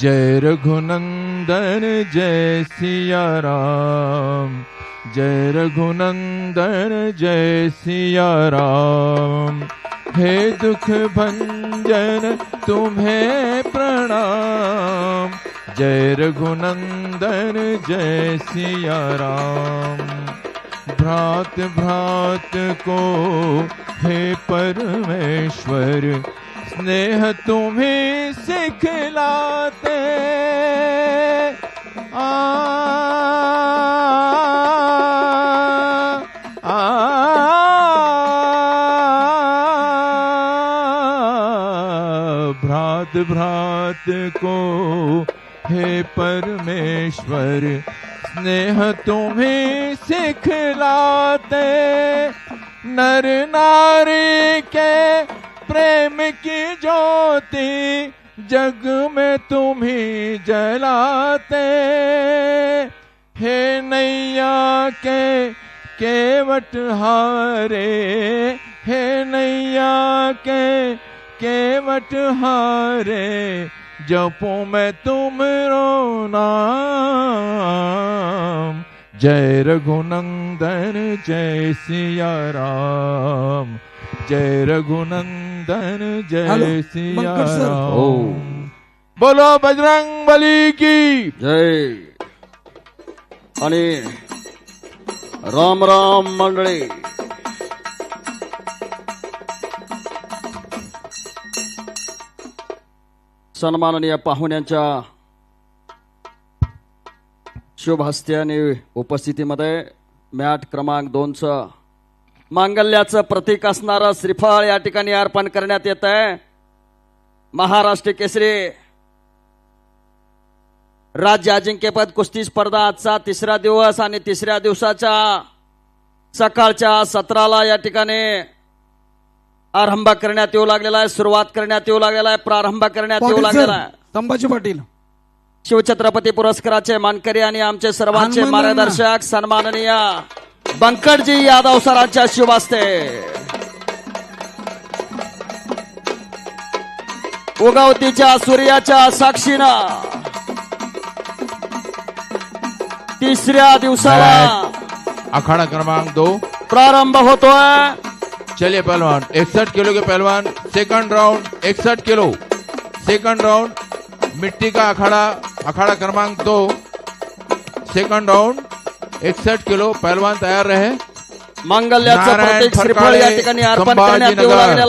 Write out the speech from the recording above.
जय रघुनंदन जय सिया राम जय रघुनंदन जय सिया राम हे दुख भंजन, तुम्हें प्रणाम। जय रघुनंदन जय सिया राम भ्रात भ्रात को हे परमेश्वर स्नेह तुम्हें सिखलाते आ, भ्रात भ्रात को हे परमेश्वर स्नेह तुम्हें सिखलाते, नर नारी के प्रेम की ज्योति जग में तुम्हें जलाते। हे नैया के केवट हारे, हे नैया के केवट हारे जपू मैं तुम नाम जय रघुनंदन जय सिया राम जय रघुनंदन जय सिया राम बोलो बजरंग बली की। जय। आणि राम राम मंडळी सन्माननीय पाहुण्यांच्या शुभ हस्ते आणि उपस्थितीमध्ये मॅट क्रमांक दोनचं मांगल्याचं प्रतीक असणारं श्रीफळ या ठिकाणी अर्पण करण्यात येत आहे. महाराष्ट्र केसरी राज्य अजिंक्यपद कुस्ती स्पर्धा आजचा तिसरा दिवस आणि तिसऱ्या दिवसाच्या सकाळच्या सत्राला या ठिकाणी आरंभ करण्यात येऊ लागलेला आहे सुरुवात करण्यात येऊ लागलेला आहे प्रारंभ करण्यात येऊ लागलेला आहे. संभाजी पाटील. शिवछत्रपती पुरस्काराचे मानकरी आणि आमचे सर्वांचे. मार्गदर्शक सन्माननीय बंकटजी यादव सरांच्या हस्ते उगवतीच्या सूर्याच्या साक्षीनं तिसऱ्या दिवसाला अखाड़ा क्रमांक दो प्रारंभ होतोय. चलिए पहलवान इकसठ किलो के पहलवान सेकंड राउंड इकसठ किलो। सेकंड राउंड मिट्टी का अखाड़ा अखाड़ा क्रमांक दो। सेकंड राउंड इकसठ किलो पहलवान तैयार रहे। मंगल प्रतीक श्रीफळ या ठिकाणी अर्पण करण्यात येऊ संभाजीनगर. लागलेलं आहे